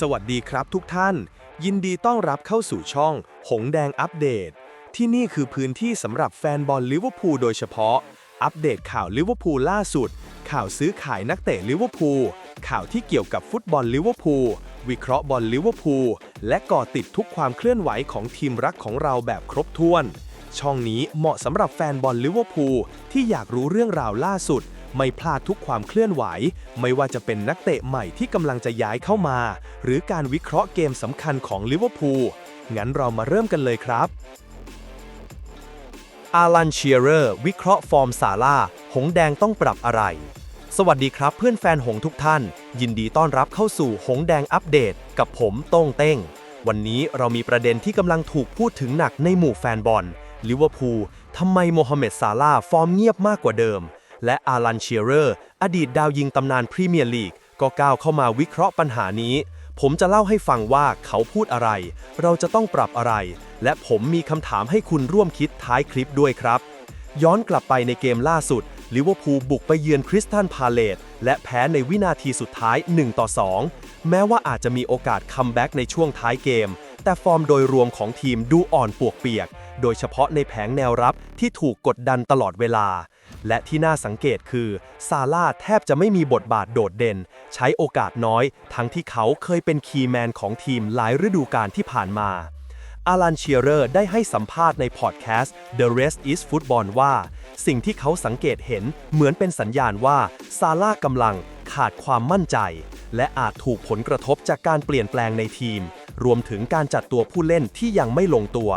สวัสดีครับทุกท่าน ยินดีต้อนรับเข้าสู่ช่อง หงแดงอัปเดต ที่นี่คือพื้นที่สำหรับแฟนบอลลิเวอร์พูลโดยเฉพาะ อัปเดตข่าวลิเวอร์พูลล่าสุด ข่าวซื้อขายนักเตะลิเวอร์พูลข่าวที่เกี่ยวกับฟุตบอลลิเวอร์พูลวิเคราะห์บอลลิเวอร์พูลและก่อติดทุกความเคลื่อนไหวของทีมรักของเราแบบครบถ้วน ช่องนี้เหมาะสำหรับแฟนบอลลิเวอร์พูลที่อยากรู้เรื่องราวล่าสุด ไม่พลาดทุกความเคลื่อนไหว ไม่ว่าจะเป็นนักเตะใหม่ที่กำลังจะย้ายเข้ามา หรือการวิเคราะห์เกมสำคัญของลิเวอร์พูลงั้นเรามาเริ่มกันเลยครับอารันเชียเรอร์วิเคราะห์ฟอร์มซาร่าหงแดงต้องปรับอะไร สวัสดีครับเพื่อนแฟนหงทุกท่าน ยินดีต้อนรับเข้าสู่หงแดงอัปเดต กับผมโต้งเต้ง วันนี้เรามีประเด็นที่กำลังถูกพูดถึงหนักในหมู่แฟนบอลลิเวอร์พูลทำไมโมฮัมเหม็ดซาร่าฟอร์มเงียบมากกว่าเดิม และอารันเชียเรอร์ อดีตดาวยิงตำนานพรีเมียร์ลีก ก็ก้าวเข้ามาวิเคราะห์ปัญหานี้ ผมจะเล่าให้ฟังว่าเขาพูดอะไร เราจะต้องปรับอะไร และผมมีคำถามให้คุณร่วมคิดท้ายคลิปด้วยครับ ย้อนกลับไปในเกมล่าสุดลิเวอร์พูลบุกไปเยือนคริสตันพาเลตและแพ้ในวินาทีสุดท้าย 1 ต่อ 2 แม้ว่าอาจจะมีโอกาสคัมแบ็กในช่วงท้ายเกม แต่ฟอร์มโดยรวมของทีมดูอ่อนปวกเปียก โดยเฉพาะในแผงแนวรับที่ถูกกดดันตลอดเวลา และที่น่าสังเกตคือ ซาร่าแทบจะไม่มีบทบาทโดดเด่น ใช้โอกาสน้อย ทั้งที่เขาเคยเป็นคีย์แมนของทีมหลายฤดูกาลที่ผ่านมาอารันเชียเรอร์ได้ให้สัมภาษณ์ในพอดแคสต์ The Rest is Football ว่า สิ่งที่เขาสังเกตเห็นเหมือนเป็นสัญญาณว่า ซาร่ากำลังขาดความมั่นใจ และอาจถูกผลกระทบจากการเปลี่ยนแปลงในทีม รวมถึงการจัดตัวผู้เล่นที่ยังไม่ลงตัว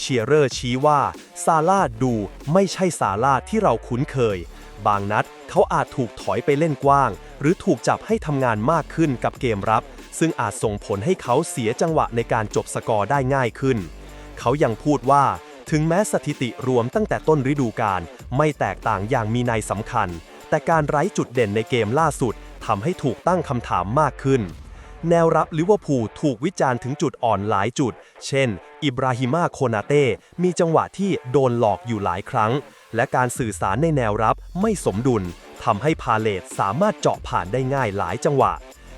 เชียเรอร์ชี้ว่า ซาร่าดูไม่ใช่ซาร่าที่เราคุ้นเคย บางนัดเขาอาจถูกถอยไปเล่นกว้าง หรือถูกจับให้ทำงานมากขึ้นกับเกมรับ ซึ่งอาจส่งผลให้เขาเสียจังหวะในการจบสกอร์ได้ง่ายขึ้น เขายังพูดว่า ถึงแม้สถิติรวมตั้งแต่ต้นฤดูกาลไม่แตกต่างอย่างมีนัยสำคัญ แต่การไร้จุดเด่นในเกมล่าสุดทำให้ถูกตั้งคำถามมากขึ้น แนวรับลิเวอร์พูลถูกวิจารณ์ถึงจุดอ่อนหลายจุด เช่น อิบราฮิมาโคนาเต้ มีจังหวะที่โดนหลอกอยู่หลายครั้ง และการสื่อสารในแนวรับไม่สมดุล ทำให้พาเลตสามารถเจาะผ่านได้ง่ายหลายจังหวะ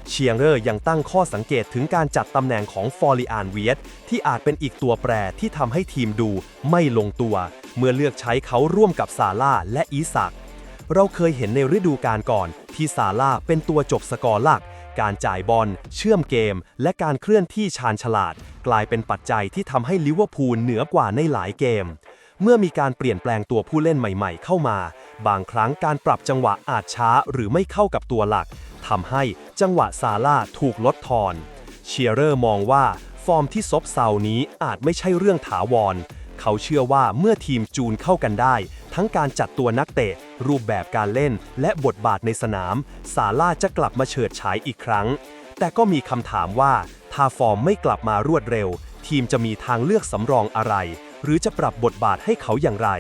เชียงเรอร์ยังตั้งข้อสังเกตถึงการจัดตำแหน่งของฟอริอานเวียตที่อาจเป็นอีกตัวแปรที่ทำให้ทีมดูไม่ลงตัว เมื่อเลือกใช้เขาร่วมกับซาร่าและอีสักเราเคยเห็นในฤดูกาลก่อนที่ซาร่าเป็นตัวจบสกอร์หลัก การจ่ายบอล เชื่อมเกม และการเคลื่อนที่ชาญฉลาด กลายเป็นปัจจัยที่ทำให้ลิเวอร์พูลเหนือกว่าในหลายเกม เมื่อมีการเปลี่ยนแปลงตัวผู้เล่นใหม่ๆ เข้ามา บางครั้งการปรับจังหวะอาจช้าหรือไม่เข้ากับตัวหลักทำให้จังหวะซาร่าถูกลดทอน เชียร์เรอร์มองว่าฟอร์มที่ซบเซานี้อาจไม่ใช่เรื่องถาวร เขาเชื่อว่าเมื่อทีมจูนเข้ากันได้ ทั้งการจัดตัวนักเตะ รูปแบบการเล่น และบทบาทในสนาม ซาร่าจะกลับมาเฉิดฉายอีกครั้ง แต่ก็มีคำถามว่าถ้าฟอร์มไม่กลับมารวดเร็ว ทีมจะมีทางเลือกสำรองอะไร หรือจะปรับบทบาทให้เขาอย่างไร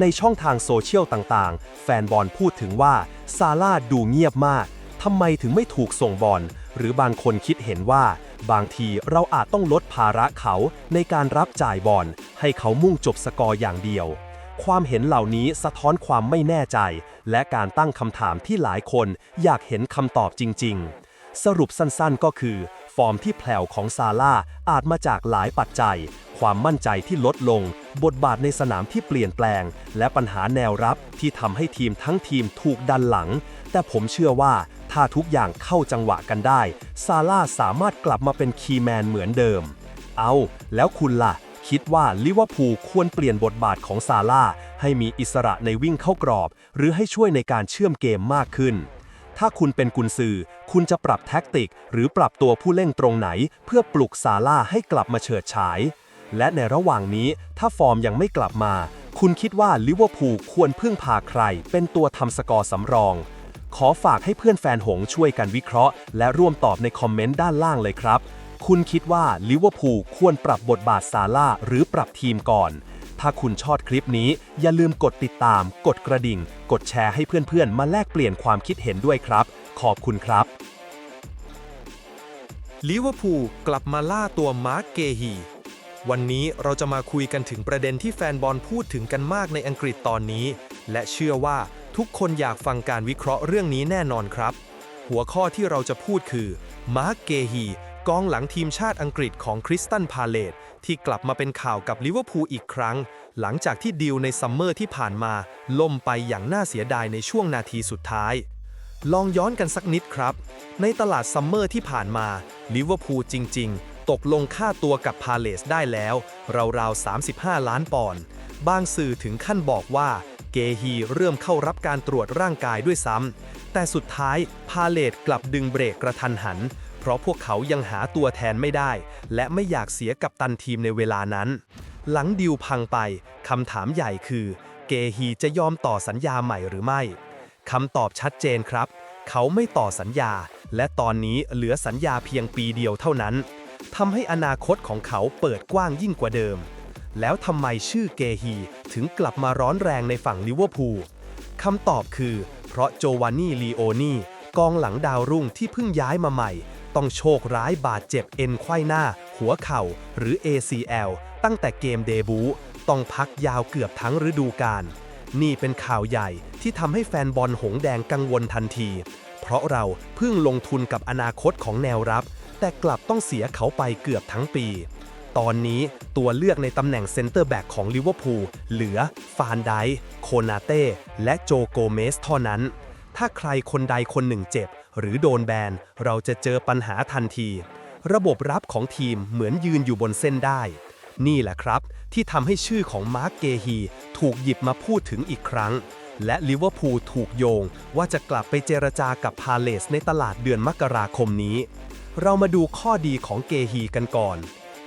ในช่องทางโซเชียลต่างๆ แฟนบอลพูดถึงว่าซาร่าดูเงียบมาก ทำไมถึงไม่ถูกส่งบอลหรือบางคนคิดเห็นว่า บางทีเราอาจต้องลดภาระเขาในการรับจ่ายบอลให้เขามุ่งจบสกอร์อย่างเดียว ความเห็นเหล่านี้สะท้อนความไม่แน่ใจ และการตั้งคำถามที่หลายคนอยากเห็นคำตอบจริง ๆ สรุปสั้นๆก็คือ ฟอร์มที่แผ่วของซาร่าอาจมาจากหลายปัจจัย ความมั่นใจที่ลดลง บทบาทในสนามที่เปลี่ยนแปลง และปัญหาแนวรับที่ทำให้ทีมทั้งทีมถูกดันหลัง แต่ผมเชื่อว่า ถ้าทุกอย่างเข้าจังหวะกันได้ ซาร่าสามารถกลับมาเป็นคีย์แมนเหมือนเดิม เอา แล้วคุณล่ะ คิดว่าลิเวอร์พูลควรเปลี่ยนบทบาทของซาร่าให้มีอิสระในวิ่งเข้ากรอบ หรือให้ช่วยในการเชื่อมเกมมากขึ้น ถ้าคุณเป็นกุนซือ คุณจะปรับแท็กติก หรือปรับตัวผู้เล่นตรงไหน เพื่อปลุกซาร่าให้กลับมาเฉิดฉาย และในระหว่างนี้ถ้าฟอร์มยังไม่กลับมา คุณคิดว่าลิเวอร์พูลควรพึ่งพาใคร เป็นตัวทำสกอร์สำรอง ขอฝากให้เพื่อนแฟนหงช่วยกันวิเคราะห์ และร่วมตอบในคอมเมนต์ด้านล่างเลยครับ คุณคิดว่าลิเวอร์พูลควรปรับบทบาทซาร่าหรือปรับทีมก่อน ถ้าคุณชอบคลิปนี้ อย่าลืมกดติดตาม กดกระดิ่ง กดแชร์ให้เพื่อนๆ มาแลกเปลี่ยนความคิดเห็นด้วยครับ ขอบคุณครับลิเวอร์พูลกลับมาล่าตัวมาร์กเกฮี วันนี้เราจะมาคุยกันถึงประเด็นที่แฟนบอลพูดถึงกันมากในอังกฤษตอนนี้ และเชื่อว่า ทุกคนอยากฟังการวิเคราะห์เรื่องนี้แน่นอนครับ หัวข้อที่เราจะพูดคือ มาร์กเกฮีกองหลังทีมชาติอังกฤษของคริสตันพาเลตที่กลับมาเป็นข่าวกับลิเวอร์พูลอีกครั้ง หลังจากที่ดีลในซัมเมอร์ที่ผ่านมาล่มไปอย่างน่าเสียดายในช่วงนาทีสุดท้าย ลองย้อนกันสักนิดครับ ในตลาดซัมเมอร์ที่ผ่านมาลิเวอร์พูลจริง ๆ ตกลงค่าตัวกับพาเลสได้แล้ว ราวๆ 35 ล้านปอนด์บางสื่อถึงขั้นบอกว่า เกฮีเริ่มเข้ารับการตรวจร่างกายด้วยซ้ำ แต่สุดท้ายพาเลตกลับดึงเบรกกระทันหัน เพราะพวกเขายังหาตัวแทนไม่ได้ และไม่อยากเสียกับตันทีมในเวลานั้น หลังดิวพังไปคำถามใหญ่คือ เกฮีจะยอมต่อสัญญาใหม่หรือไม่คำตอบชัดเจนครับ เขาไม่ต่อสัญญา และตอนนี้เหลือสัญญาเพียงปีเดียวเท่านั้นทำให้อนาคตของเขาเปิดกว้างยิ่งกว่าเดิม แล้วทำไมชื่อเกฮีถึงกลับมาร้อนแรงในฝั่งลิเวอร์พูลคำตอบคือ เพราะโจวานนี่ลีโอนี่กองหลังดาวรุ่งที่เพิ่งย้ายมาใหม่ ต้องโชคร้ายบาดเจ็บเอ็นไขว้หน้า หัวเข่า หรือ ACL ตั้งแต่เกมเดบูต้องพักยาวเกือบทั้งฤดูกาลนี่เป็นข่าวใหญ่ที่ทำให้แฟนบอลหงแดงกังวลทันที เพราะเราเพิ่งลงทุนกับอนาคตของแนวรับ แต่กลับต้องเสียเขาไปเกือบทั้งปี ตอนนี้ตัวเลือกในตำแหน่งเซนเตอร์แบ็กของลิเวอร์พูลเหลือ ฟานไดโคนาเต้ และโจโกเมสเท่านั้น ถ้าใครคนใดคนหนึ่งเจ็บ หรือโดนแบน เราจะเจอปัญหาทันที ระบบรับของทีมเหมือนยืนอยู่บนเส้นได้ นี่แหละครับ ที่ทำให้ชื่อของมาร์กเกฮีถูกหยิบมาพูดถึงอีกครั้ง และลิเวอร์พูลถูกโยง ว่าจะกลับไปเจรจากับพาเลสในตลาดเดือนมกราคมนี้ เรามาดูข้อดีของเกฮีกันก่อน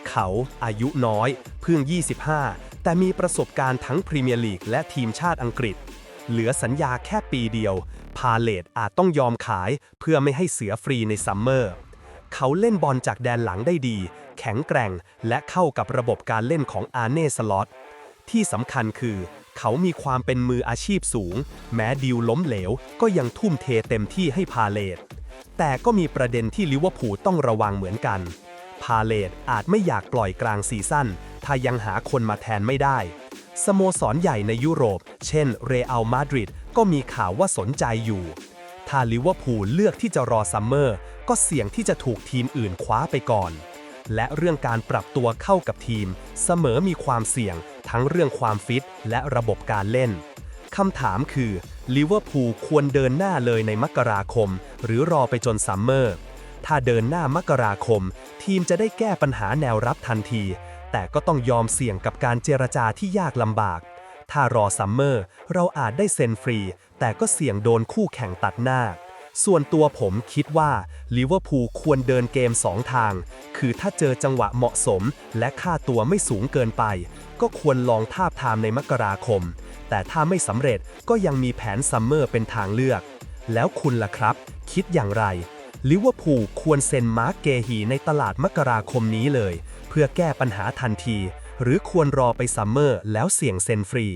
เขาอายุน้อยเพิ่ง 25 แต่มีประสบการณ์ทั้งพรีเมียร์ลีกและทีมชาติอังกฤษ เหลือสัญญาแค่ปีเดียว พาเลตอาจต้องยอมขายเพื่อไม่ให้เสียฟรีในซัมเมอร์ เขาเล่นบอลจากแดนหลังได้ดี แข็งแกร่ง และเข้ากับระบบการเล่นของอาร์เน่สล็อตที่สำคัญคือ เขามีความเป็นมืออาชีพสูง แม้ดิวล้มเหลว ก็ยังทุ่มเทเต็มที่ให้พาเลตแต่ก็มีประเด็นที่ลิเวอร์พูลต้องระวังเหมือนกัน พาเลตอาจไม่อยากปล่อยกลางซีซั่นถ้ายังหาคนมาแทนไม่ได้ สโมสรใหญ่ในยุโรป เช่น เรอัลมาดริดก็มีข่าวว่าสนใจอยู่ ถ้าลิเวอร์พูลเลือกที่จะรอซัมเมอร์ ก็เสี่ยงที่จะถูกทีมอื่นคว้าไปก่อน และเรื่องการปรับตัวเข้ากับทีม เสมอมีความเสี่ยง ทั้งเรื่องความฟิตและระบบการเล่นคำถามคือลิเวอร์พูลควรเดินหน้าเลยในมกราคม หรือรอไปจนซัมเมอร์ ถ้าเดินหน้ามกราคม ทีมจะได้แก้ปัญหาแนวรับทันที แต่ก็ต้องยอมเสี่ยงกับการเจรจาที่ยากลำบาก ถ้ารอซัมเมอร์ เราอาจได้เซ็นฟรี แต่ก็เสี่ยงโดนคู่แข่งตัดหน้า ส่วนตัวผมคิดว่าลิเวอร์พูลควรเดินเกม2ทาง คือถ้าเจอจังหวะเหมาะสม และค่าตัวไม่สูงเกินไป ก็ควรลองทาบทามในมกราคม แต่ถ้าไม่สำเร็จก็ยังมีแผนซัมเมอร์เป็นทางเลือก แล้วคุณล่ะครับ คิดอย่างไร ลิเวอร์พูลควรเซ็นมาร์กเกฮีในตลาดมกราคมนี้เลย เพื่อแก้ปัญหาทันที หรือควรรอไปซัมเมอร์แล้วเสี่ยงเซ็นฟรี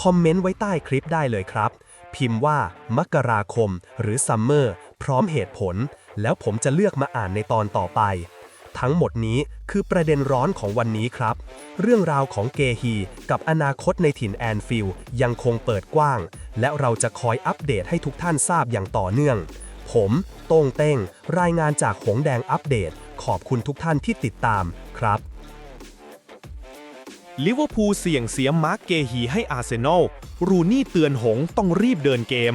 คอมเมนต์ไว้ใต้คลิปได้เลยครับ พิมพ์ว่ามกราคม หรือซัมเมอร์พร้อมเหตุผล แล้วผมจะเลือกมาอ่านในตอนต่อไป ทั้งหมดนี้คือประเด็นร้อนของวันนี้ครับ เรื่องราวของเกฮีกับอนาคตในถิ่นแอนฟิลยังคงเปิดกว้าง และเราจะคอยอัปเดตให้ทุกท่านทราบอย่างต่อเนื่อง ผม โต้งเต้ง รายงานจากหงแดงอัปเดต ขอบคุณทุกท่านที่ติดตามครับลิเวอร์พูลเสี่ยงเสียมาร์กเกฮีให้อาร์เซนอล รูนี่เตือนหงต้องรีบเดินเกม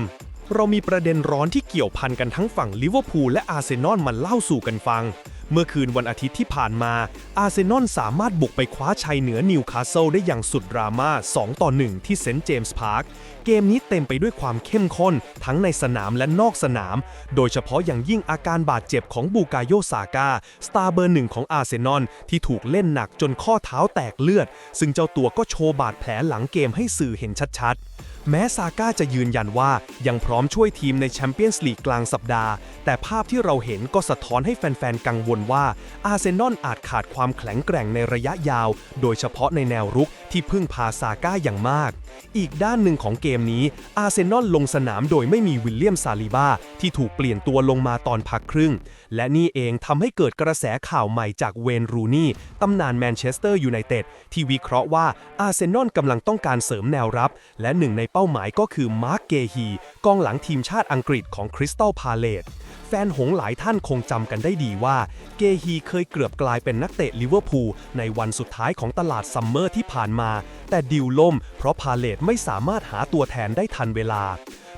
เรามีประเด็นร้อนที่เกี่ยวพันกันทั้งฝั่งลิเวอร์พูลและอาร์เซนอลมาเล่าสู่กันฟัง เมื่อคืนวันอาทิตย์ที่ผ่านมา อาร์เซนอลสามารถบุกไปคว้าชัยเหนือนิวคาสเซิลได้อย่างสุดดราม่า 2 ต่อ 1 ที่เซนต์เจมส์พาร์ค เกมนี้เต็มไปด้วยความเข้มข้น ทั้งในสนามและนอกสนาม โดยเฉพาะอย่างยิ่งอาการบาดเจ็บของบูกาโยซาก้า สตาร์เบอร์หนึ่งของอาร์เซนอลที่ถูกเล่นหนักจนข้อเท้าแตกเลือด ซึ่งเจ้าตัวก็โชว์บาดแผลหลังเกมให้สื่อเห็นชัดๆ แม้ซาก้าจะยืนยันว่ายังพร้อมช่วยทีมในแชมเปี้ยนส์ลีกกลางสัปดาห์ แต่ภาพที่เราเห็นก็สะท้อนให้แฟนๆ กังวลว่าอาร์เซนอลอาจขาดความแข็งแกร่งในระยะยาว โดยเฉพาะในแนวรุกที่พึ่งพาซาก้าอย่างมาก อีกด้านหนึ่งของเกมนี้อาร์เซนอลลงสนามโดยไม่มีวิลเลียมซาลิบาที่ถูกเปลี่ยนตัวลงมาตอนพักครึ่ง และนี่เองทำให้เกิดกระแสข่าวใหม่จากเวนรูนี่ตำนานแมนเชสเตอร์ยูไนเต็ดที่วิเคราะห์ว่าอาร์เซนอลกำลังต้องการเสริมแนวรับ และหนึ่งในเป้าป้าหมายก็คือมาร์กเกฮีกองหลังทีมชาติอังกฤษของคริสตัลพาเลตแฟนหงหลายท่านคงจำกันได้ดีว่า เกฮีเคยเกือบกลายเป็นนักเตะลิเวอร์พูลในวันสุดท้ายของตลาดซัมเมอร์ที่ผ่านมา แต่ดิวล่มเพราะพาเลตไม่สามารถหาตัวแทนได้ทันเวลา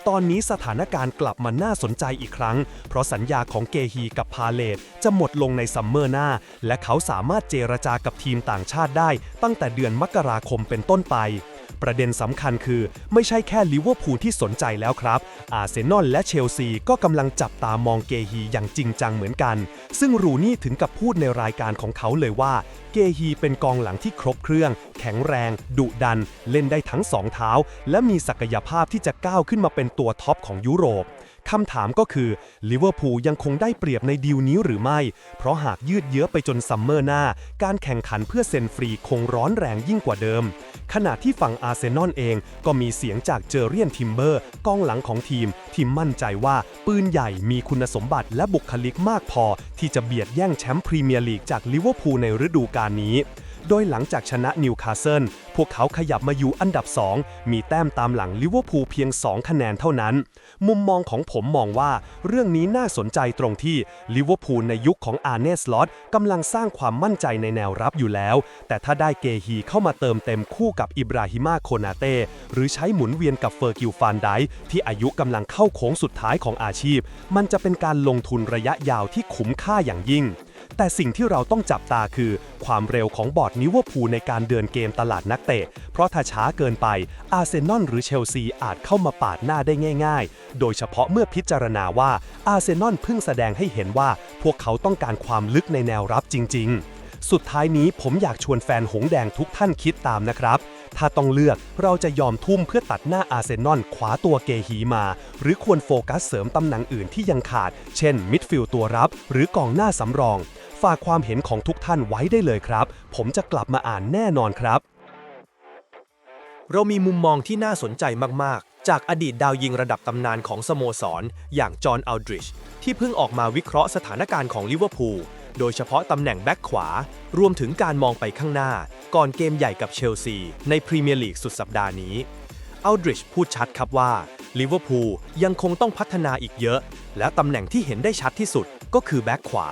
ตอนนี้สถานการณ์กลับมาน่าสนใจอีกครั้ง เพราะสัญญาของเกฮีกับพาเลตจะหมดลงในซัมเมอร์หน้า และเขาสามารถเจรจากับทีมต่างชาติได้ ตั้งแต่เดือนมกราคมเป็นต้นไป ประเด็นสำคัญคือไม่ใช่แค่ลิเวอร์พูลที่สนใจแล้วครับ อาร์เซนอลและเชลซีก็กำลังจับตามองเกฮีอย่างจริงจังเหมือนกัน ซึ่งรูนี่ถึงกับพูดในรายการของเขาเลยว่า เกฮีเป็นกองหลังที่ครบเครื่อง แข็งแรง ดุดัน เล่นได้ทั้งสองเท้า และมีศักยภาพที่จะก้าวขึ้นมาเป็นตัวท็อปของยุโรป คำถามก็คือลิเวอร์พูลยังคงได้เปรียบในดีลนี้หรือไม่ เพราะหากยืดเยื้อไปจนซัมเมอร์หน้า การแข่งขันเพื่อเซ็นฟรีคงร้อนแรงยิ่งกว่าเดิม ขณะที่ฝั่งอาร์เซนอลเองก็มีเสียงจากเจอเรียนทิมเบอร์กองหลังของทีม ที่มั่นใจว่าปืนใหญ่มีคุณสมบัติและบุคลิกมากพอ ที่จะเบียดแย่งแชมป์พรีเมียร์ลีกจากลิเวอร์พูลในฤดูกาลนี้ โดยหลังจากชนะนิวคาสเซิลพวกเขาขยับมาอยู่อันดับ 2 มีแต้มตามหลังลิเวอร์พูลเพียง 2 คะแนนเท่านั้น มุมมองของผมมองว่าเรื่องนี้น่าสนใจตรงที่ลิเวอร์พูลในยุคของอาร์เนสลอตกำลังสร้างความมั่นใจในแนวรับอยู่แล้ว แต่ถ้าได้เกฮีเข้ามาเติมเต็มคู่กับอิบราฮิมาโคนาเต้หรือใช้หมุนเวียนกับเฟอร์กิลฟานไดที่อายุกำลังเข้าโค้งสุดท้ายของอาชีพ มันจะเป็นการลงทุนระยะยาวที่คุ้มค่าอย่างยิ่ง แต่สิ่งที่เราต้องจับตาคือ ความเร็วของบอร์ดนิเวอร์พูในการเดินเกมตลาดนักเตะ เพราะถ้าช้าเกินไปอาร์เซนอลหรือเชลซีอาจเข้ามาปาดหน้าได้ง่าย ๆ โดยเฉพาะเมื่อพิจารณาว่าอาร์เซนอลเพิ่งแสดงให้เห็นว่า พวกเขาต้องการความลึกในแนวรับจริง ๆ สุดท้ายนี้ผมอยากชวนแฟนหงส์แดงทุกท่านคิดตามนะครับ ถ้าต้องเลือกเราจะยอมทุ่มเพื่อตัดหน้าอาร์เซนอลคว้าตัวเกฮีมา หรือควรโฟกัสเสริมตำแหน่งอื่นที่ยังขาด เช่น มิดฟิลด์ตัวรับ หรือกองหน้าสำรอง ฝากความเห็นของทุกท่านไว้ได้เลยครับ ผมจะกลับมาอ่านแน่นอนครับ เรามีมุมมองที่น่าสนใจมาก ๆ จากอดีตดาวยิงระดับตำนานของสโมสร อย่างจอห์นอัลดริชที่เพิ่งออกมาวิเคราะห์สถานการณ์ของลิเวอร์พูล โดยเฉพาะตำแหน่งแบ็คขวา รวมถึงการมองไปข้างหน้า ก่อนเกมใหญ่กับเชลซี ในพรีเมียร์ลีกสุดสัปดาห์นี้อัลดริชพูดชัดครับว่าลิเวอร์พูลยังคงต้องพัฒนาอีกเยอะ และตำแหน่งที่เห็นได้ชัดที่สุดก็คือแบ็คขวา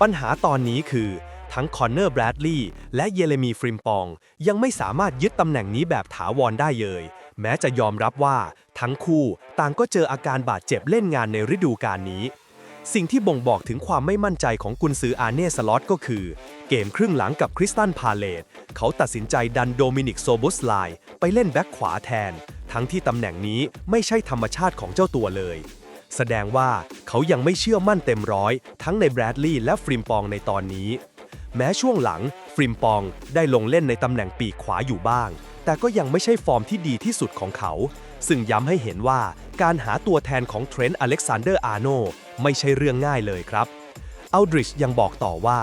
ปัญหาตอนนี้คือ ทั้งคอนเนอร์แบรดลีย์และเยเรมีฟริมปอง ยังไม่สามารถยึดตำแหน่งนี้แบบถาวรได้เลย แม้จะยอมรับว่าทั้งคู่ต่างก็เจออาการบาดเจ็บเล่นงานในฤดูกาลนี้ สิ่งที่บ่งบอกถึงความไม่มั่นใจของกุนซืออาเน่สล็อตก็คือ เกมครึ่งหลังกับคริสตันพาเลตเขาตัดสินใจดันโดมินิกโซบุสไลไปเล่นแบ็คขวาแทน ทั้งที่ตำแหน่งนี้ไม่ใช่ธรรมชาติของเจ้าตัวเลย แสดงว่าเขายังไม่เชื่อมั่นเต็มร้อย ทั้งในแบรดลีย์และฟริมปองในตอนนี้ แม้ช่วงหลังฟริมปองได้ลงเล่นในตำแหน่งปีกขวาอยู่บ้าง แต่ก็ยังไม่ใช่ฟอร์มที่ดีที่สุดของเขา ซึ่งย้ำให้เห็นว่า การหาตัวแทนของเทรนต์อเล็กซานเดอร์อาร์โนไม่ใช่เรื่องง่ายเลยครับอัลดริชยังบอกต่อว่า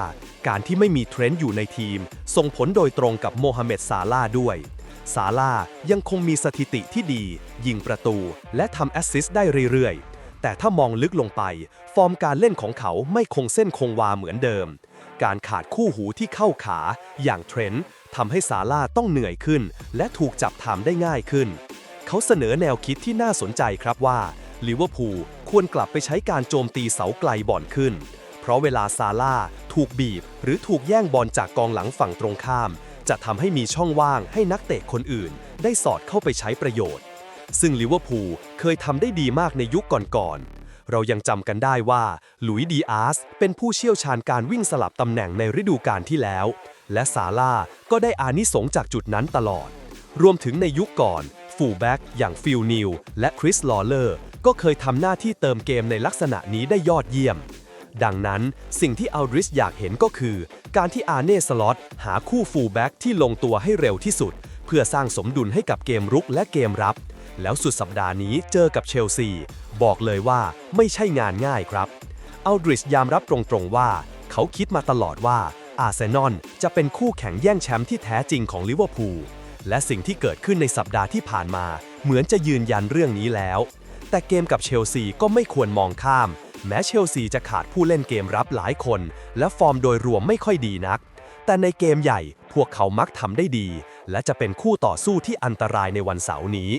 การที่ไม่มีเทรนต์อยู่ในทีม ส่งผลโดยตรงกับโมฮัมเหม็ดซาลาด้วย ซาลายังคงมีสถิติที่ดี ยิงประตู และทำแอสซิสต์ได้เรื่อยๆ แต่ถ้ามองลึกลงไป ฟอร์มการเล่นของเขาไม่คงเส้นคงวาเหมือนเดิม การขาดคู่หูที่เข้าขา อย่างเทรนต์ทำให้ซาลาต้องเหนื่อยขึ้น และถูกจับทำได้ง่ายขึ้น เขาเสนอแนวคิดที่น่าสนใจครับว่าลิเวอร์พูลควรกลับไปใช้การโจมตีเสาไกลบ่อนขึ้น เพราะเวลาซาร่าถูกบีบ หรือถูกแย่งบอลจากกองหลังฝั่งตรงข้าม จะทำให้มีช่องว่างให้นักเตะคนอื่น ได้สอดเข้าไปใช้ประโยชน์ ซึ่งลิเวอร์พูลเคยทำได้ดีมากในยุคก่อนๆ เรายังจำกันได้ว่าหลุยดีอาร์สเป็นผู้เชี่ยวชาญการวิ่งสลับตำแหน่งในฤดูกาลที่แล้ว และซาร่าก็ได้อานิสงส์จากจุดนั้นตลอด รวมถึงในยุคก่อน ฟูลแบ็กอย่างฟิลนิวและคริสลอเลอร์ก็เคยทำหน้าที่เติมเกมในลักษณะนี้ได้ยอดเยี่ยม ดังนั้นสิ่งที่อัลดริสอยากเห็นก็คือ การที่อาร์เน่สล็อตหาคู่ฟูลแบ็กที่ลงตัวให้เร็วที่สุด เพื่อสร้างสมดุลให้กับเกมรุกและเกมรับ แล้วสุดสัปดาห์นี้เจอกับเชลซี บอกเลยว่าไม่ใช่งานง่ายครับอัลดริสยามรับตรงๆว่า เขาคิดมาตลอดว่าอาร์เซนอลจะเป็นคู่แข่งแย่งแชมป์ที่แท้จริงของลิเวอร์พูล และสิ่งที่เกิดขึ้นในสัปดาห์ที่ผ่านมา เหมือนจะยืนยันเรื่องนี้แล้ว แต่เกมกับเชลซีก็ไม่ควรมองข้าม แม้เชลซีจะขาดผู้เล่นเกมรับหลายคน และฟอร์มโดยรวมไม่ค่อยดีนัก แต่ในเกมใหญ่พวกเขามักทำได้ดี และจะเป็นคู่ต่อสู้ที่อันตรายในวันเสาร์นี้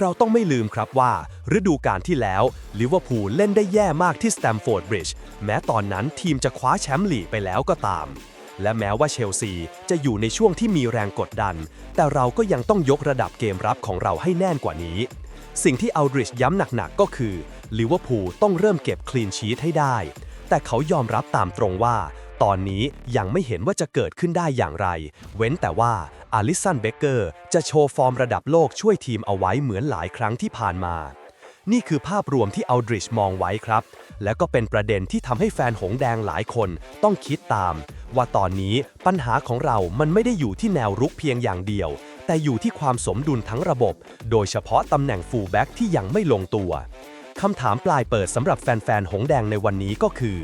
เราต้องไม่ลืมครับว่า ฤดูกาลที่แล้วลิเวอร์พูลเล่นได้แย่มากที่สแตมฟอร์ดบริดจ์แม้ตอนนั้นทีมจะคว้าแชมป์ลีกไปแล้วก็ตาม และแม้ว่าเชลซีจะอยู่ในช่วงที่มีแรงกดดัน แต่เราก็ยังต้องยกระดับเกมรับของเราให้แน่นกว่านี้ สิ่งที่อัลดริชย้ำหนักๆก็คือลิเวอร์พูลต้องเริ่มเก็บคลีนชีตให้ได้ แต่เขายอมรับตามตรงว่า ตอนนี้ยังไม่เห็นว่าจะเกิดขึ้นได้อย่างไร เว้นแต่ว่าอาลิสันเบเกอร์จะโชว์ฟอร์มระดับโลกช่วยทีมเอาไว้เหมือนหลายครั้งที่ผ่านมา นี่คือภาพรวมที่อัลดริชมองไว้ครับ และก็เป็นประเด็นที่ทำให้แฟนหงแดงหลายคนต้องคิดตาม ว่าตอนนี้ปัญหาของเรามันไม่ได้อยู่ที่แนวรุกเพียงอย่างเดียว แต่อยู่ที่ความสมดุลทั้งระบบ โดยเฉพาะตำแหน่งฟูลแบ็กที่ยังไม่ลงตัวคำถามปลายเปิดสำหรับแฟนๆหงแดงในวันนี้ก็คือ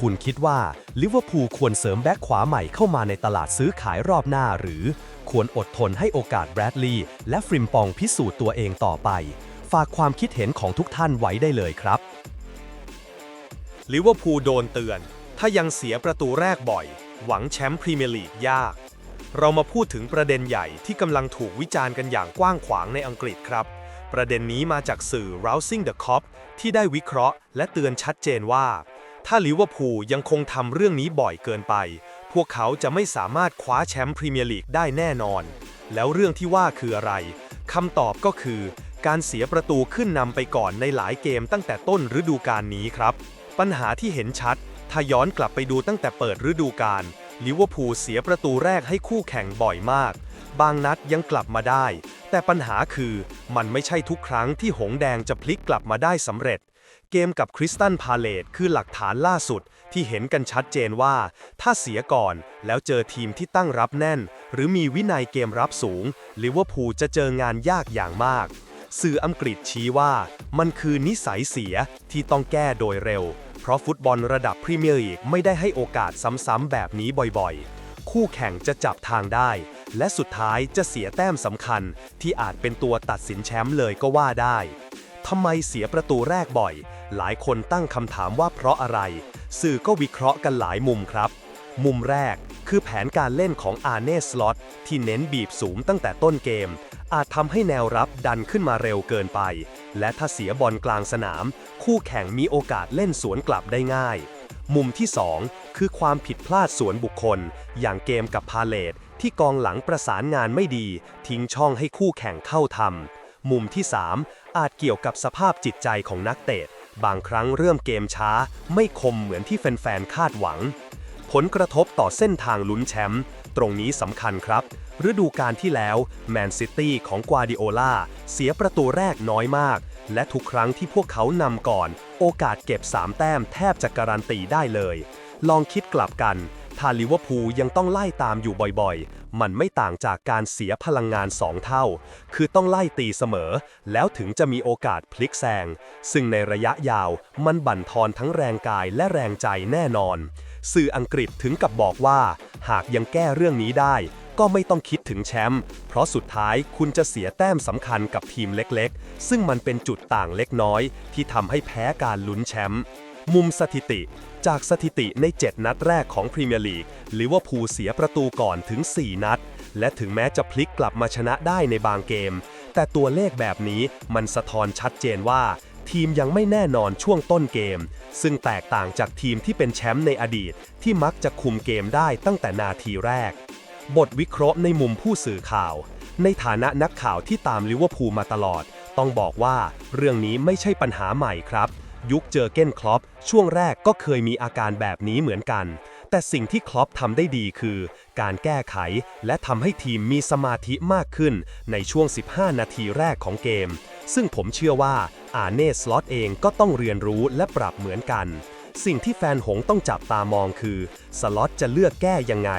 คุณคิดว่าลิเวอร์พูลควรเสริมแบ็กขวาใหม่เข้ามาในตลาดซื้อขายรอบหน้าหรือ ควรอดทนให้โอกาสแบรดลีย์และฟริมปองพิสูจน์ตัวเองต่อไป ฝากความคิดเห็นของทุกท่านไว้ได้เลยครับ ลิเวอร์พูลโดนเตือน ถ้ายังเสียประตูแรกบ่อย หวังแชมป์พรีเมียร์ลีกยาก เรามาพูดถึงประเด็นใหญ่ที่กำลังถูกวิจารณ์กันอย่างกว้างขวางในอังกฤษครับ ประเด็นนี้มาจากสื่อ Rousing the Cop ที่ได้วิเคราะห์ และเตือนชัดเจนว่า ถ้าลิเวอร์พูลยังคงทำเรื่องนี้บ่อยเกินไป พวกเขาจะไม่สามารถคว้าแชมป์พรีเมียร์ลีกได้แน่นอน แล้วเรื่องที่ว่าคืออะไรคำตอบก็คือการเสียประตูขึ้นนำไปก่อนในหลายเกมตั้งแต่ต้นฤดูกาลนี้ครับ ปัญหาที่เห็นชัด ถ้าย้อนกลับไปดูตั้งแต่เปิดฤดูกาลลิเวอร์พูลเสียประตูแรกให้คู่แข่งบ่อยมาก บางนัดยังกลับมาได้ แต่ปัญหาคือมันไม่ใช่ทุกครั้งที่หงแดงจะพลิกกลับมาได้สำเร็จ เกมกับคริสตันพาเลตคือหลักฐานล่าสุดที่เห็นกันชัดเจนว่า ถ้าเสียก่อนแล้วเจอทีมที่ตั้งรับแน่น หรือมีวินัยเกมรับสูงลิเวอร์พูลจะเจองานยากอย่างมาก สื่ออังกฤษชี้ว่า มันคือนิสัยเสียที่ต้องแก้โดยเร็ว ราะฟุตบอลระดับพรีเมียร์ลีกไม่ได้ให้โอกาสซ้ำๆแบบนี้บ่อยๆ คู่แข่งจะจับทางได้ และสุดท้ายจะเสียแต้มสำคัญ ที่อาจเป็นตัวตัดสินแชมป์เลยก็ว่าได้ทำไมเสียประตูแรกบ่อย หลายคนตั้งคำถามว่าเพราะอะไร สื่อก็วิเคราะห์กันหลายมุมครับ มุมแรกคือแผนการเล่นของอาร์เนสล็อตที่เน้นบีบสูงตั้งแต่ต้นเกม อาจทำให้แนวรับดันขึ้นมาเร็วเกินไป และถ้าเสียบอลกลางสนาม คู่แข่งมีโอกาสเล่นสวนกลับได้ง่าย มุมที่ 2 คือความผิดพลาดสวนบุคคล อย่างเกมกับพาเลตที่กองหลังประสานงานไม่ดี ทิ้งช่องให้คู่แข่งเข้าทำมุมที่ 3 อาจเกี่ยวกับสภาพจิตใจของนักเตะ บางครั้งเริ่มเกมช้า ไม่คมเหมือนที่แฟนๆคาดหวัง ผลกระทบต่อเส้นทางลุ้นแชมป์ ตรงนี้สำคัญครับ ฤดูกาลที่แล้วแมนซิตี้ของกวาดิโอลาเสียประตูแรกน้อยมาก และทุกครั้งที่พวกเขานำก่อน โอกาสเก็บ 3 แต้มแทบจะการันตีได้เลย ลองคิดกลับกันถ้าลิเวอร์พูลยังต้องไล่ตามอยู่บ่อยๆ มันไม่ต่างจากการเสียพลังงาน2เท่า คือต้องไล่ตีเสมอ แล้วถึงจะมีโอกาสพลิกแซง ซึ่งในระยะยาวมันบั่นทอนทั้งแรงกายและแรงใจแน่นอน สื่ออังกฤษถึงกับบอกว่า หากยังแก้เรื่องนี้ได้ ก็ไม่ต้องคิดถึงแชมป์เพราะสุดท้ายคุณจะเสียแต้มสำคัญกับทีมเล็กๆ ซึ่งมันเป็นจุดต่างเล็กน้อย ที่ทำให้แพ้การลุ้นแชมป์มุมสถิติ จากสถิติใน 7 นัดแรกของพรีเมียร์ลีกลิเวอร์พูลเสียประตูก่อนถึง 4 นัด และถึงแม้จะพลิกกลับมาชนะได้ในบางเกม แต่ตัวเลขแบบนี้มันสะท้อนชัดเจนว่า ทีมยังไม่แน่นอนช่วงต้นเกม ซึ่งแตกต่างจากทีมที่เป็นแชมป์ในอดีต ที่มักจะคุมเกมได้ตั้งแต่นาทีแรก บทวิเคราะห์ในมุมผู้สื่อข่าว ในฐานะนักข่าวที่ตามลิเวอร์พูลมาตลอด ต้องบอกว่าเรื่องนี้ไม่ใช่ปัญหาใหม่ครับ ยุคเจอเก้นคลอปช่วงแรกก็เคยมีอาการแบบนี้เหมือนกัน แต่สิ่งที่คลอปทำได้ดีคือ การแก้ไขและทำให้ทีมมีสมาธิมากขึ้นในช่วง 15 นาทีแรกของเกม ซึ่งผมเชื่อว่าอาเน่สล็อตเองก็ต้องเรียนรู้และปรับเหมือนกัน สิ่งที่แฟนหงต้องจับตามองคือสล็อตจะเลือกแก้ยังไง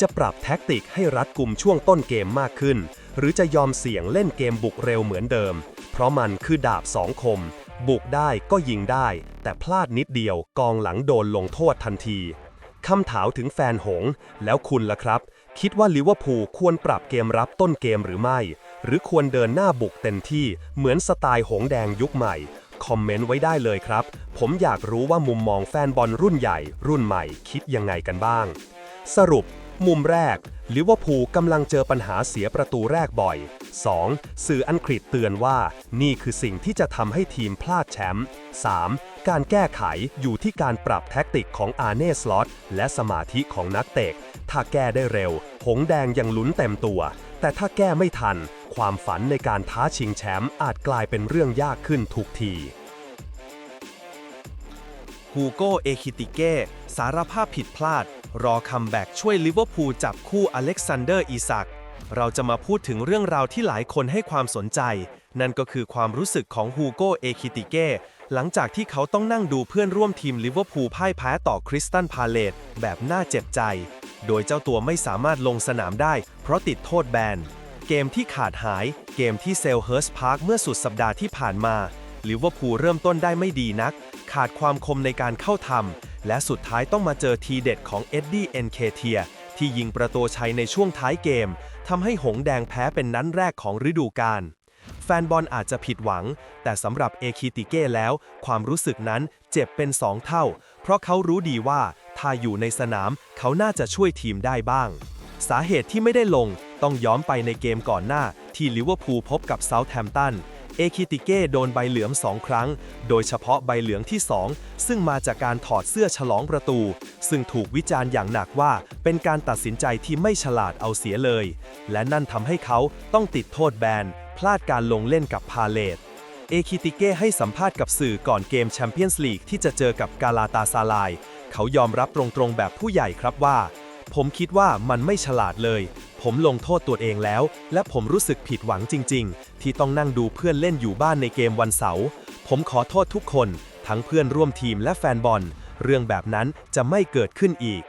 จะปรับแท็กติกให้รัดกุมช่วงต้นเกมมากขึ้น หรือจะยอมเสี่ยงเล่นเกมบุกเร็วเหมือนเดิม เพราะมันคือดาบสองคม บุกได้ก็ยิงได้ แต่พลาดนิดเดียวกองหลังโดนลงโทษทันที คำถามถึงแฟนหง แล้วคุณล่ะครับ คิดว่าลิเวอร์พูลควรปรับเกมรับต้นเกมหรือไม่ หรือควรเดินหน้าบุกเต็มที่เหมือนสไตล์หงแดงยุคใหม่ คอมเมนต์ไว้ได้เลยครับ ผมอยากรู้ว่ามุมมองแฟนบอลรุ่นใหญ่ รุ่นใหม่ คิดยังไงกันบ้าง สรุป มุมแรก ลิเวอร์พูลกำลังเจอปัญหาเสียประตูแรกบ่อย 2. สื่ออังกฤษเตือนว่า นี่คือสิ่งที่จะทำให้ทีมพลาดแชมป์ 3. การแก้ไขอยู่ที่การปรับแท็กติกของอาร์เน่สล็อตและสมาธิของนักเตะ ถ้าแก้ได้เร็ว หงแดงยังลุ้นเต็มตัว แต่ถ้าแก้ไม่ทัน ความฝันในการท้าชิงแชมป์อาจกลายเป็นเรื่องยากขึ้นทุกที ฮูโกเอคิติเก้สารภาพผิดพลาด รอคัมแบ็กช่วยลิเวอร์พูลจับคู่อเล็กซานเดอร์อีซัก เราจะมาพูดถึงเรื่องราวที่หลายคนให้ความสนใจ นั่นก็คือความรู้สึกของฮูโกเอคิติเก้หลังจากที่เขาต้องนั่งดูเพื่อนร่วมทีมลิเวอร์พูลพ่ายแพ้ต่อคริสตันพาเลตแบบน่าเจ็บใจ โดยเจ้าตัวไม่สามารถลงสนามได้ เพราะติดโทษแบน เกมที่ขาดหาย เกมที่เซลเฮิร์สพาร์คเมื่อสุดสัปดาห์ที่ผ่านมาลิเวอร์พูลเริ่มต้นได้ไม่ดีนัก ขาดความคมในการเข้าทำและสุดท้ายต้องมาเจอทีเด็ดของเอ็ดดี้เอ็นเคเทียที่ยิงประตูชัยในช่วงท้ายเกมทำให้หงแดงแพ้เป็นนัดแรกของฤดูกาลแฟนบอลอาจจะผิดหวัง แต่สำหรับเอคิติเก้แล้ว ความรู้สึกนั้นเจ็บเป็นสองเท่า เพราะเขารู้ดีว่า ถ้าอยู่ในสนามเขาน่าจะช่วยทีมได้บ้าง สาเหตุที่ไม่ได้ลงต้องย้อนไปในเกมก่อนหน้าที่ลิเวอร์พูลพบกับเซาท์แฮมป์ตัน เอคิติเก้โดนใบเหลืองสองครั้ง โดยเฉพาะใบเหลืองที่ 2 ซึ่งมาจากการถอดเสื้อฉลองประตู ซึ่งถูกวิจารณ์อย่างหนักว่าเป็นการตัดสินใจที่ไม่ฉลาดเอาเสียเลย และนั่นทำให้เขาต้องติดโทษแบน พลาดการลงเล่นกับพาเลตเอคิติเก้ให้สัมภาษณ์กับสื่อก่อนเกมแชมเปี้ยนส์ลีกที่จะเจอกับกาลาตาซาลาย เขายอมรับตรงๆแบบผู้ใหญ่ครับว่า ผมคิดว่ามันไม่ฉลาดเลย ผมลงโทษตัวเองแล้ว และผมรู้สึกผิดหวังจริง ๆ ที่ต้องนั่งดูเพื่อนเล่นอยู่บ้านในเกมวันเสาร์ ผมขอโทษทุกคน ทั้งเพื่อนร่วมทีมและแฟนบอล เรื่องแบบนั้นจะไม่เกิดขึ้นอีก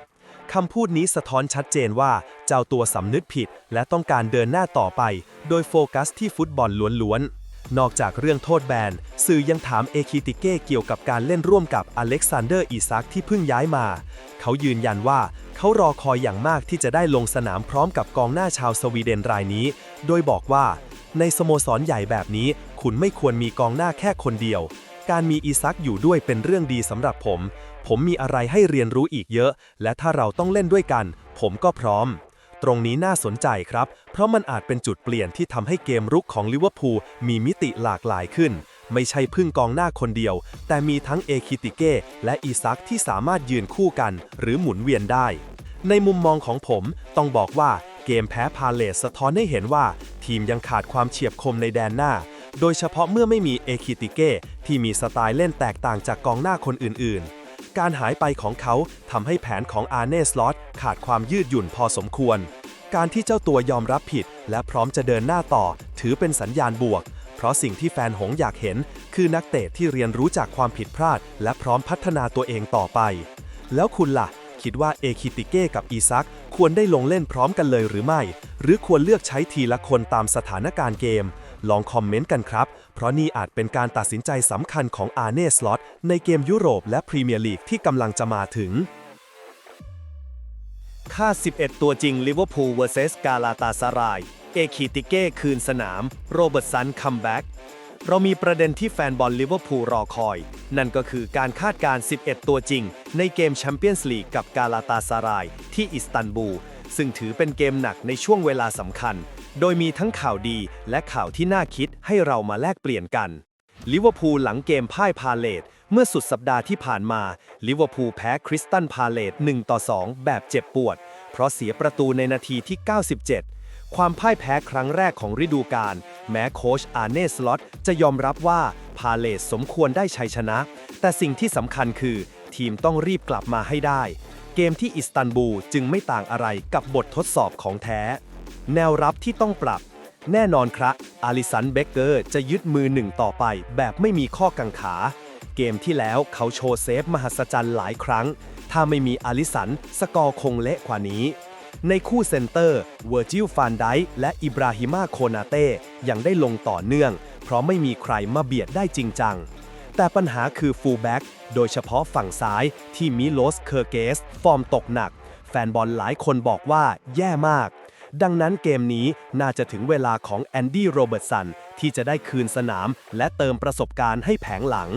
คำพูดนี้สะท้อนชัดเจนว่าเจ้าตัวสำนึกผิด และต้องการเดินหน้าต่อไป โดยโฟกัสที่ฟุตบอลล้วนๆ นอกจากเรื่องโทษแบน สื่อยังถามเอคิติเก้เกี่ยวกับการเล่นร่วมกับอเล็กซานเดอร์อีซักที่เพิ่งย้ายมา เขายืนยันว่า เขารอคอยอย่างมากที่จะได้ลงสนามพร้อมกับกองหน้าชาวสวีเดนรายนี้ โดยบอกว่า ในสโมสรใหญ่แบบนี้ คุณไม่ควรมีกองหน้าแค่คนเดียว การมีอีซักอยู่ด้วยเป็นเรื่องดีสำหรับผม ผมมีอะไรให้เรียนรู้อีกเยอะ และถ้าเราต้องเล่นด้วยกัน ผมก็พร้อม ตรงนี้น่าสนใจครับ เพราะมันอาจเป็นจุดเปลี่ยนที่ทำให้เกมรุกของลิเวอร์พูลมีมิติหลากหลายขึ้น ไม่ใช่พึ่งกองหน้าคนเดียว แต่มีทั้งเอคิติเก้และอีซักที่สามารถยืนคู่กัน หรือหมุนเวียนได้ ในมุมมองของผมต้องบอกว่าเกมแพ้พาเลสสะท้อนให้เห็นว่า ทีมยังขาดความเฉียบคมในแดนหน้า โดยเฉพาะเมื่อไม่มีเอคิติเก้ที่มีสไตล์เล่นแตกต่างจากกองหน้าคนอื่น ๆ การหายไปของเขาทำให้แผนของอาร์เนสลอตขาดความยืดหยุ่นพอสมควร การที่เจ้าตัวยอมรับผิด และพร้อมจะเดินหน้าต่อ ถือเป็นสัญญาณบวก เพราะสิ่งที่แฟนหงอยากเห็น คือนักเตะที่เรียนรู้จากความผิดพลาด และพร้อมพัฒนาตัวเองต่อไป แล้วคุณล่ะ คิดว่าเอคิติเก้กับอีซักควรได้ลงเล่นพร้อมกันเลยหรือไม่ หรือควรเลือกใช้ทีละคนตามสถานการณ์เกม ลองคอมเมนต์กันครับ เพราะนี่อาจเป็นการตัดสินใจสำคัญของอาร์เน่สล็อตในเกมยุโรปและพรีเมียร์ลีกที่กำลังจะมาถึงค่า 11 ตัวจริงลิเวอร์พูล vs กาลาตาซาราย เอคิติเก้คืนสนาม โรเบิร์ตสันคัมแบ็กเรามีประเด็นที่แฟนบอลลิเวอร์พูลรอคอย นั่นก็คือการคาดการ 11 ตัวจริง ในเกมแชมเปี้ยนส์ลีกกับกาลาตาซาราย ที่อิสตันบูล ซึ่งถือเป็นเกมหนักในช่วงเวลาสำคัญ โดยมีทั้งข่าวดีและข่าวที่น่าคิดให้เรามาแลกเปลี่ยนกันลิเวอร์พูลหลังเกมพ่ายพาเลตเมื่อสุดสัปดาห์ที่ผ่านมาลิเวอร์พูลแพ้คริสตันพาเลต1ต่อ2 แบบเจ็บปวด เพราะเสียประตูในนาทีที่ 97 ความพ่ายแพ้ครั้งแรกของฤดูกาลแม้โค้ชอาร์เนสล็อตจะยอมรับว่าพาเลตสมควรได้ชัยชนะ แต่สิ่งที่สำคัญคือ ทีมต้องรีบกลับมาให้ได้ เกมที่อิสตันบูลจึงไม่ต่างอะไรกับบททดสอบของแท้ แนวรับที่ต้องปรับ แน่นอนครับอาริสันเบเกอร์จะยึดมือหนึ่งต่อไปแบบไม่มีข้อกังขา เกมที่แล้วเขาโชว์เซฟมหัศจรรย์หลายครั้ง ถ้าไม่มีอาริสันสกอร์คงเละกว่านี้ ในคู่เซนเตอร์เวอร์จิลฟานไดและอิบราฮิมาโคนาเต้ยังได้ลงต่อเนื่อง เพราะไม่มีใครมาเบียดได้จริงจัง แต่ปัญหาคือฟูลแบ็กโดยเฉพาะฝั่งซ้ายที่มิโลสเคอร์เกส ฟอร์มตกหนัก แฟนบอลหลายคนบอกว่าแย่มาก ดังนั้นเกมนี้น่าจะถึงเวลาของแอนดี้โรเบิร์ตสัน ที่จะได้คืนสนาม และเติมประสบการณ์ให้แผงหลัง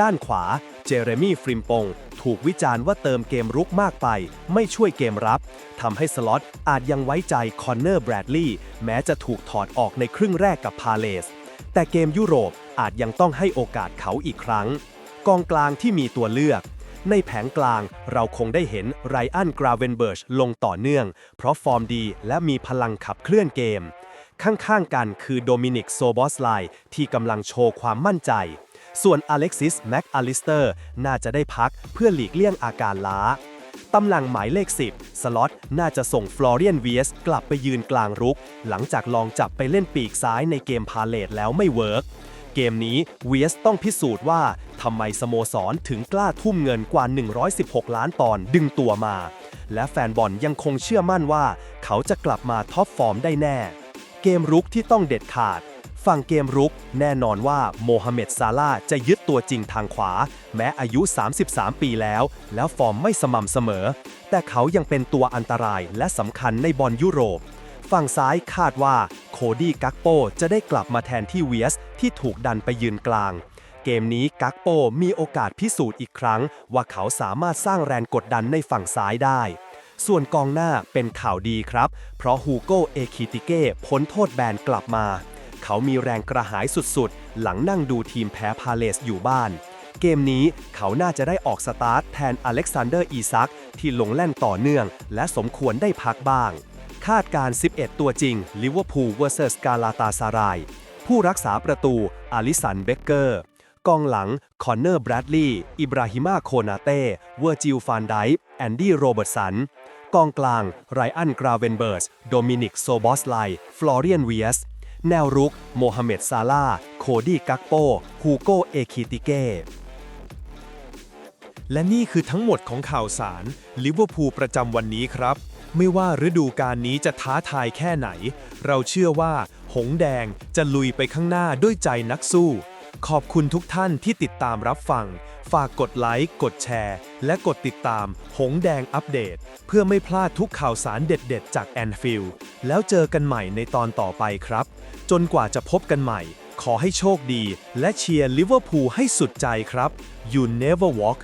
ด้านขวา เจเรมี่ฟริมปง ถูกวิจารณ์ว่าเติมเกมรุกมากไป ไม่ช่วยเกมรับทำให้สล็อตอาจยังไว้ใจคอนเนอร์แบรดลีย์แม้จะถูกถอดออกในครึ่งแรกกับพาเลส แต่เกมยุโรปอาจยังต้องให้โอกาสเขาอีกครั้ง กองกลางที่มีตัวเลือกในแผงกลางเราคงได้เห็นไรอันกราเวนเบิร์ชลงต่อเนื่อง เพราะฟอร์มดีและมีพลังขับเคลื่อนเกม ข้างๆกันคือโดมินิกโซบอสไลที่กำลังโชว์ความมั่นใจ ส่วนอเล็กซิสแม็กอลิสเตอร์น่าจะได้พักเพื่อหลีกเลี่ยงอาการล้าตำแหน่งหมายเลข 10 สล็อตน่าจะส่งฟลอเรียนเวียสกลับไปยืนกลางรุก หลังจากลองจับไปเล่นปีกซ้ายในเกมพาเลตแล้วไม่เวิร์กเกมนี้เวียสต้องพิสูจน์ว่าทำไมสโมสรถึงกล้าทุ่มเงินกว่า 116 ล้านปอนด์ดึงตัวมา และแฟนบอลยังคงเชื่อมั่นว่า เขาจะกลับมาท็อปฟอร์มได้แน่ เกมรุกที่ต้องเด็ดขาด ฝั่งเกมรุกแน่นอนว่าโมฮัมเหม็ดซาลาจะยึดตัวจริงทางขวา แม้อายุ 33 ปีแล้ว แล้วฟอร์มไม่สม่ำเสมอ แต่เขายังเป็นตัวอันตรายและสำคัญในบอลยุโรป ฝั่งซ้ายคาดว่าโคดี้กักโปจะได้กลับมาแทนที่เวียสที่ถูกดันไปยืนกลางเกมนี้กักโปมีโอกาสพิสูจน์อีกครั้ง ว่าเขาสามารถสร้างแรงกดดันในฝั่งซ้ายได้ ส่วนกองหน้าเป็นข่าวดีครับ เพราะฮูโกเอคิติเก้พ้นโทษแบนกลับมา เขามีแรงกระหายสุดๆ หลังนั่งดูทีมแพ้พาเลสอยู่บ้าน เกมนี้เขาน่าจะได้ออกสตาร์ทแทนอเล็กซานเดอร์อีซัก ที่ลงแล่นต่อเนื่อง และสมควรได้พักบ้าง คาดการ 11 ตัวจริงลิเวอร์พูล vs กาลาตาซารายผู้รักษาประตูอาลิสันเบเกอร์กองหลัง คอนเนอร์ แบรดลีย์ อิบราฮิมา โคนาเต้ เวอร์จิล ฟานไดฟ์แอนดี้ โรเบิร์ตสัน กองกลางไรอันกราเวนเบิร์ส โดมินิกโซบอสไล ฟลอเรียนเวียส แนวรุก โมฮัมเหม็ดซาลา โคดี้กักโป ฮูโกเอคิติเก้ และนี่คือทั้งหมดของข่าวสาร ลิเวอร์พูลประจำวันนี้ครับ ไม่ว่าฤดูกาลนี้จะท้าทายแค่ไหน เราเชื่อว่า หงแดงจะลุยไปข้างหน้าด้วยใจนักสู้ ขอบคุณทุกท่านที่ติดตามรับฟัง ฝากกดไลค์ กดแชร์ และกดติดตาม หงแดงอัปเดต เพื่อไม่พลาดทุกข่าวสารเด็ดๆ จากแอนฟิลแล้วเจอกันใหม่ในตอนต่อไปครับ จนกว่าจะพบกันใหม่ ขอให้โชคดี และเชียร์ลิเวอร์พูลให้สุดใจครับ You never walk